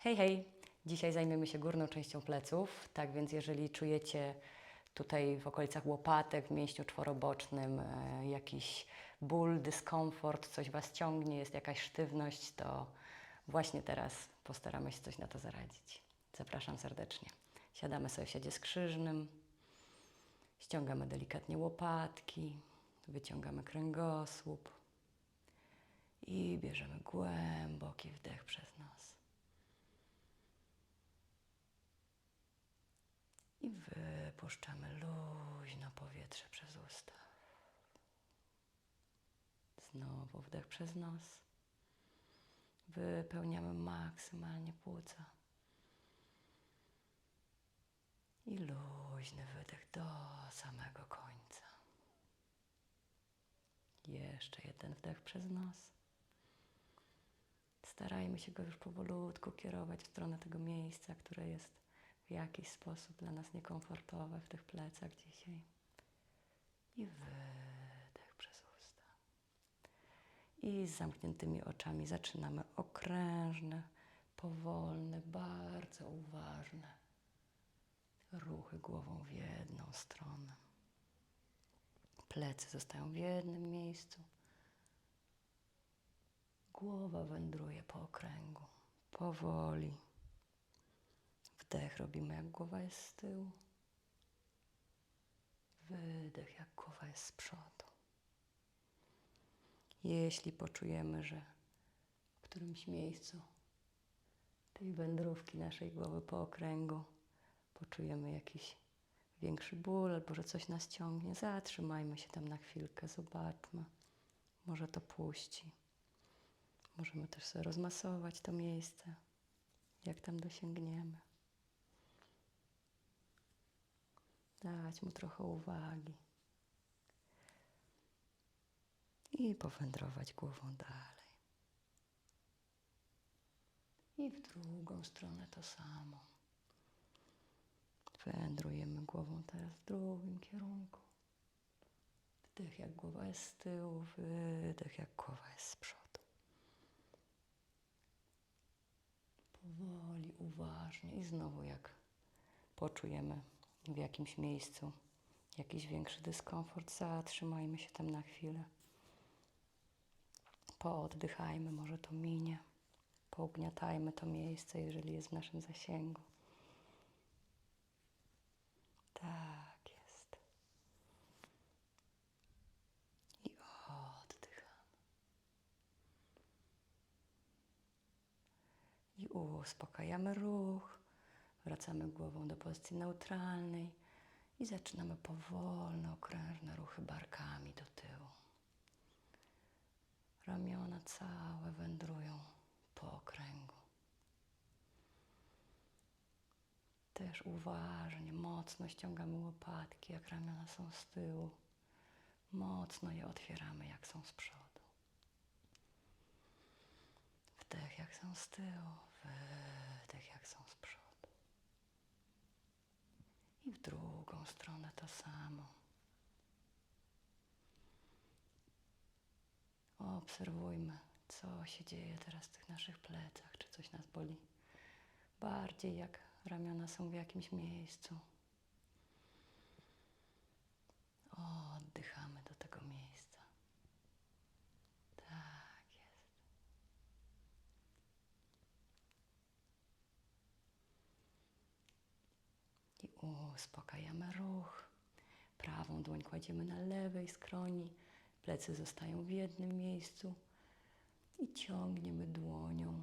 Hej, hej! Dzisiaj zajmiemy się górną częścią pleców, tak więc jeżeli czujecie tutaj w okolicach łopatek, w mięśniu czworobocznym e, jakiś ból, dyskomfort, coś Was ciągnie, jest jakaś sztywność, to właśnie teraz postaramy się coś na to zaradzić. Zapraszam serdecznie. Siadamy sobie w siedzie skrzyżnym, ściągamy delikatnie łopatki, wyciągamy kręgosłup i bierzemy głęboki wdech przez nos. I wypuszczamy luźno powietrze przez usta. Znowu wdech przez nos. Wypełniamy maksymalnie płuca. I luźny wydech do samego końca. Jeszcze jeden wdech przez nos. Starajmy się go już powolutku kierować w stronę tego miejsca, które jest w jakiś sposób dla nas niekomfortowe w tych plecach dzisiaj. I wydech przez usta. I z zamkniętymi oczami zaczynamy okrężne, powolne, bardzo uważne ruchy głową w jedną stronę. Plecy zostają w jednym miejscu. Głowa wędruje po okręgu, powoli. Wdech robimy, jak głowa jest z tyłu. Wydech, jak głowa jest z przodu. Jeśli poczujemy, że w którymś miejscu tej wędrówki naszej głowy po okręgu poczujemy jakiś większy ból albo że coś nas ciągnie, zatrzymajmy się tam na chwilkę, zobaczmy. Może to puści. Możemy też sobie rozmasować to miejsce, jak tam dosięgniemy. Dać mu trochę uwagi. I powędrować głową dalej. I w drugą stronę to samo. Wędrujemy głową teraz w drugim kierunku. Wdech jak głowa jest z tyłu, wydech jak głowa jest z przodu. Powoli, uważnie i znowu jak poczujemy w jakimś miejscu jakiś większy dyskomfort, zatrzymajmy się tam na chwilę. Pooddychajmy, może to minie. Pougniatajmy to miejsce, jeżeli jest w naszym zasięgu. Tak jest. I oddychamy. I uspokajamy ruch. Wracamy głową do pozycji neutralnej i zaczynamy powolne, okrężne ruchy barkami do tyłu. Ramiona całe wędrują po okręgu. Też uważnie, mocno ściągamy łopatki, jak ramiona są z tyłu. Mocno je otwieramy, jak są z przodu. Wdech, jak są z tyłu, wydech, jak są z przodu. I w drugą stronę to samo. Obserwujmy, co się dzieje teraz w tych naszych plecach, czy coś nas boli bardziej, jak ramiona są w jakimś miejscu. Oddychamy do tego miejsca. Tak jest. I uspokajamy ruch. Prawą dłoń kładziemy na lewej skroni. Plecy zostają w jednym miejscu. I ciągniemy dłonią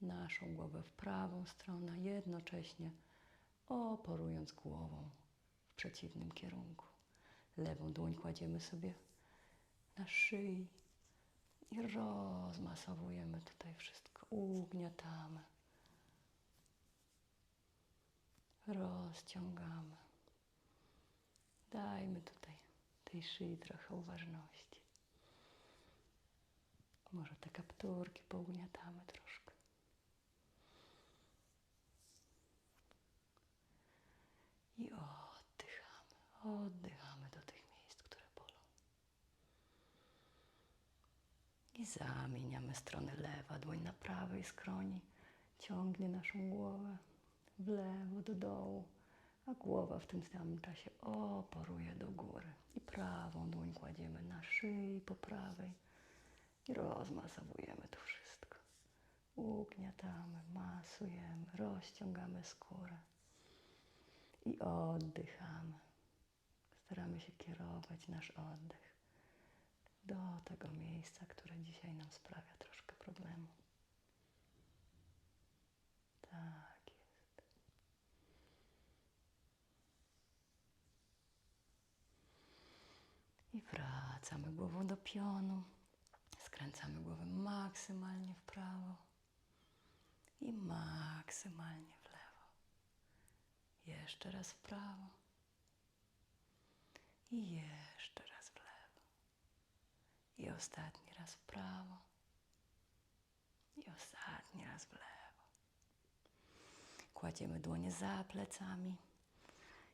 naszą głowę w prawą stronę, jednocześnie oporując głową w przeciwnym kierunku. Lewą dłoń kładziemy sobie na szyi i rozmasowujemy tutaj wszystko. Ugniatamy. Rozciągamy. Dajmy tutaj tej szyi trochę uważności. Może te kapturki pougniatamy troszkę. I oddychamy, oddychamy do tych miejsc, które bolą. I zamieniamy stronę lewa, dłoń na prawej skroni ciągnie naszą głowę w lewo, do dołu, a głowa w tym samym czasie oporuje do góry. I prawą dłoń kładziemy na szyi po prawej i rozmasowujemy to wszystko. Ugniatamy, masujemy, rozciągamy skórę i oddychamy. Staramy się kierować nasz oddech do tego miejsca, które dzisiaj nam sprawia troszkę problemu. Tak wracamy głową do pionu. Skręcamy głowę maksymalnie w prawo i maksymalnie w lewo. Jeszcze raz w prawo i jeszcze raz w lewo. I ostatni raz w prawo i ostatni raz w lewo. Kładziemy dłonie za plecami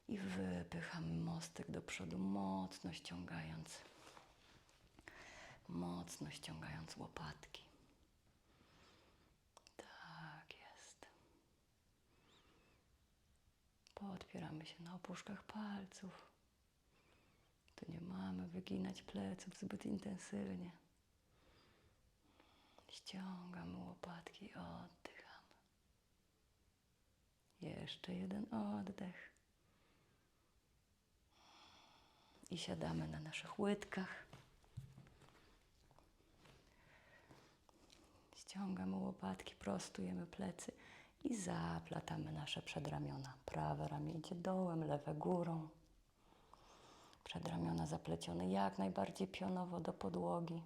i wypychamy mostek do przodu, mocno ściągając, mocno ściągając łopatki. Tak jest. Podpieramy się na opuszkach palców. Tu nie mamy wyginać pleców zbyt intensywnie. Ściągamy łopatki i oddychamy. Jeszcze jeden oddech. I siadamy na naszych łydkach. Ściągamy łopatki, prostujemy plecy i zaplatamy nasze przedramiona. Prawe ramię idzie dołem, lewe górą. Przedramiona zaplecione jak najbardziej pionowo do podłogi.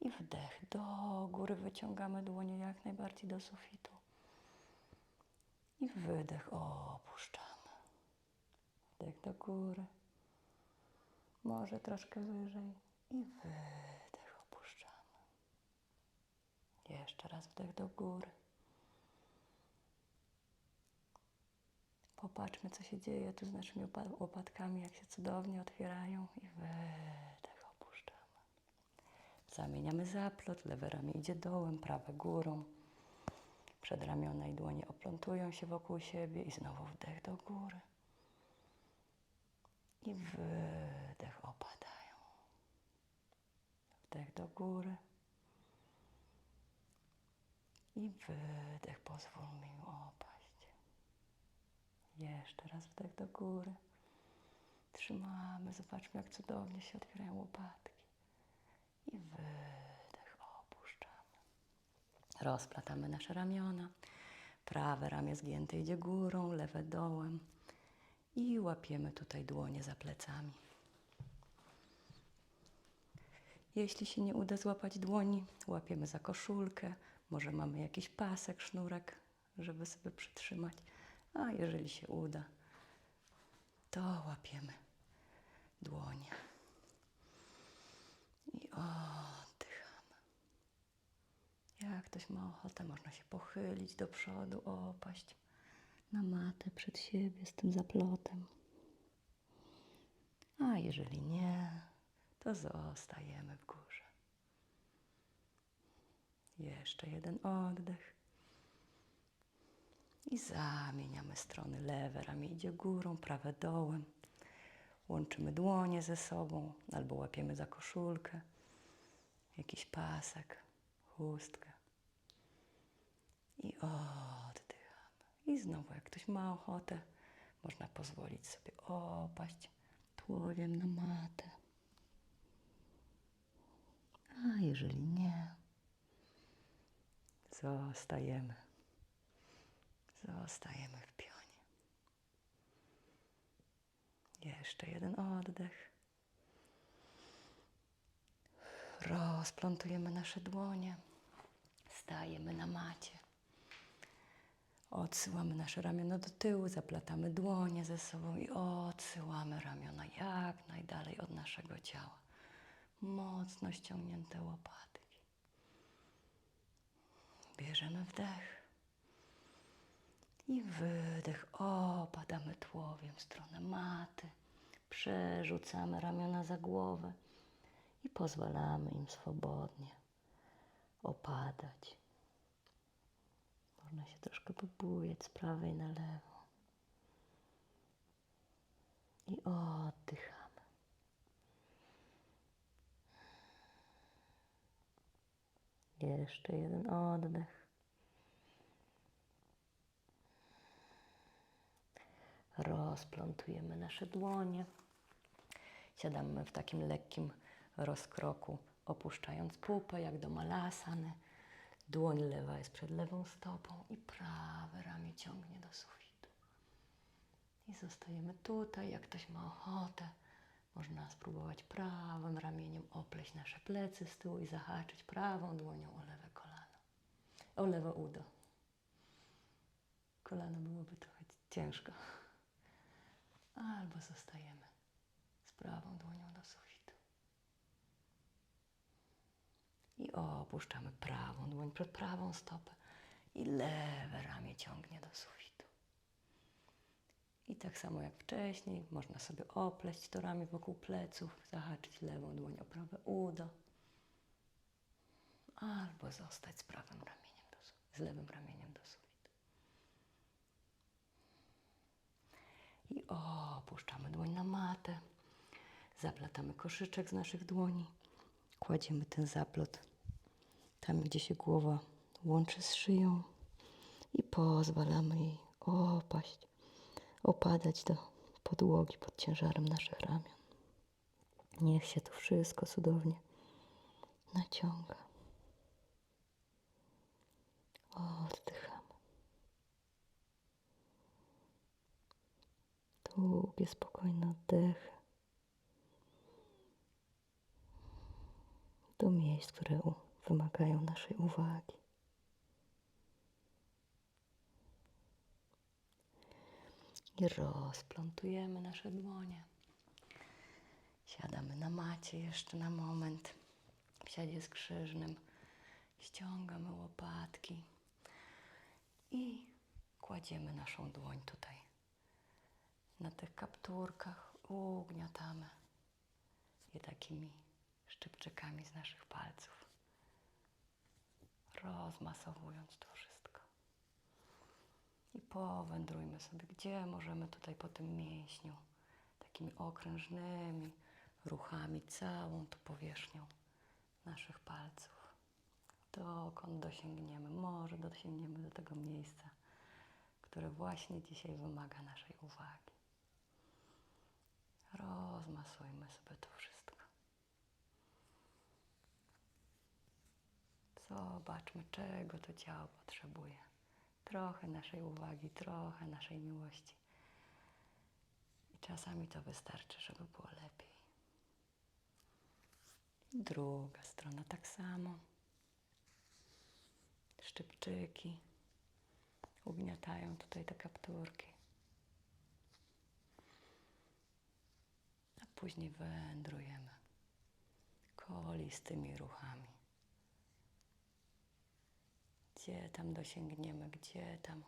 I wdech do góry, wyciągamy dłonie jak najbardziej do sufitu. I wydech opuszczamy. Wdech do góry. Może troszkę wyżej. I wydech opuszczamy. Jeszcze raz wdech do góry. Popatrzmy, co się dzieje tu z naszymi opa- łopatkami, jak się cudownie otwierają. I wydech opuszczamy. Zamieniamy zaplot, lewe ramię idzie dołem, prawe górą. Przedramiona i dłonie oplątują się wokół siebie i znowu wdech do góry. I wydech opadają. Wdech do góry. I wydech pozwól mi opaść. Jeszcze raz wdech do góry. Trzymamy, zobaczmy jak cudownie się otwierają łopatki. I wydech opuszczamy. Rozplatamy nasze ramiona. Prawe ramię zgięte idzie górą, lewe dołem. I łapiemy tutaj dłonie za plecami. Jeśli się nie uda złapać dłoni, łapiemy za koszulkę. Może mamy jakiś pasek, sznurek, żeby sobie przytrzymać. A jeżeli się uda, to łapiemy dłonie. I oddychamy. Jak ktoś ma ochotę, można się pochylić do przodu, opaść na matę przed siebie z tym zaplotem. A jeżeli nie, to zostajemy w górze. Jeszcze jeden oddech. I zamieniamy strony. Lewe ramię idzie górą, prawe dołem. Łączymy dłonie ze sobą albo łapiemy za koszulkę, jakiś pasek, chustkę. I oddychamy. I znowu, jak ktoś ma ochotę, można pozwolić sobie opaść tułowiem na matę. A jeżeli nie, zostajemy. Zostajemy w pionie. Jeszcze jeden oddech. Rozplątujemy nasze dłonie. Stajemy na macie. Odsyłamy nasze ramiona do tyłu, zaplatamy dłonie ze sobą i odsyłamy ramiona jak najdalej od naszego ciała. Mocno ściągnięte łopatki. Bierzemy wdech i wydech. Opadamy tułowiem w stronę maty. Przerzucamy ramiona za głowę i pozwalamy im swobodnie opadać. Można się troszkę pobujać z prawej na lewo. I oddychamy. Jeszcze jeden oddech. Rozplątujemy nasze dłonie. Siadamy w takim lekkim rozkroku, opuszczając pupę, jak do malasany. Dłoń lewa jest przed lewą stopą i prawe ramię ciągnie do sufitu. I zostajemy tutaj, jak ktoś ma ochotę. Można spróbować prawym ramieniem opleść nasze plecy z tyłu i zahaczyć prawą dłonią o lewe kolano, o lewe udo. Kolano byłoby trochę ciężko. Albo zostajemy z prawą dłonią do sufitu. I opuszczamy prawą dłoń przed prawą stopę i lewe ramię ciągnie do sufitu. I tak samo jak wcześniej, można sobie opleść to ramię wokół pleców, zahaczyć lewą dłoń o prawe udo, albo zostać z prawym ramieniem do, z lewym ramieniem do sufitu. I opuszczamy dłoń na matę, zaplatamy koszyczek z naszych dłoni, kładziemy ten zaplot tam, gdzie się głowa łączy z szyją i pozwalamy jej opaść, opadać do podłogi pod ciężarem naszych ramion. Niech się to wszystko cudownie naciąga. Oddychamy. Długie, spokojne oddechy. Do miejsc, które wymagają naszej uwagi. I rozplątujemy nasze dłonie. Siadamy na macie jeszcze na moment. W siadzie skrzyżnym. Ściągamy łopatki. I kładziemy naszą dłoń tutaj. Na tych kapturkach ugniatamy je takimi szczypczykami z naszych palców. Rozmasowując to wszystko. I powędrujmy sobie, gdzie możemy tutaj po tym mięśniu, takimi okrężnymi ruchami, całą tu powierzchnią naszych palców. Dokąd dosięgniemy, może dosięgniemy do tego miejsca, które właśnie dzisiaj wymaga naszej uwagi. Rozmasujmy sobie to wszystko. Zobaczmy, czego to ciało potrzebuje. Trochę naszej uwagi, trochę naszej miłości. I czasami to wystarczy, żeby było lepiej. Druga strona tak samo. Szczypczyki ugniatają tutaj te kapturki. A później wędrujemy kolistymi ruchami. Gdzie tam dosięgniemy, gdzie tam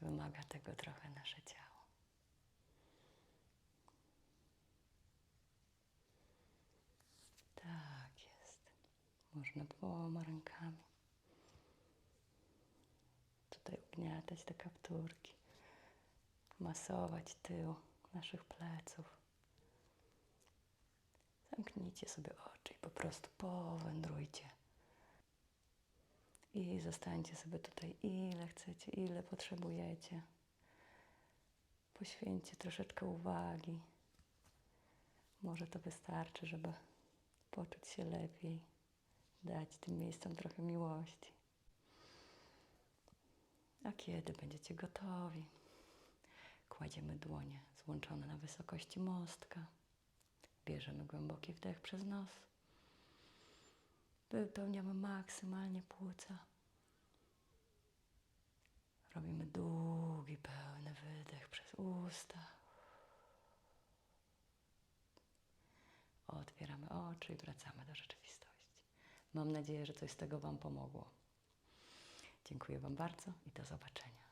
wymaga tego trochę nasze ciało. Tak jest. Można dwoma rękami tutaj ugniatać te kapturki, masować tył naszych pleców. Zamknijcie sobie oczy i po prostu powędrujcie. I zostańcie sobie tutaj ile chcecie, ile potrzebujecie. Poświęćcie troszeczkę uwagi. Może to wystarczy, żeby poczuć się lepiej, dać tym miejscom trochę miłości. A kiedy będziecie gotowi, kładziemy dłonie złączone na wysokości mostka. Bierzemy głęboki wdech przez nos. Wypełniamy maksymalnie płuca. Robimy długi, pełny wydech przez usta. Otwieramy oczy i wracamy do rzeczywistości. Mam nadzieję, że coś z tego Wam pomogło. Dziękuję Wam bardzo i do zobaczenia.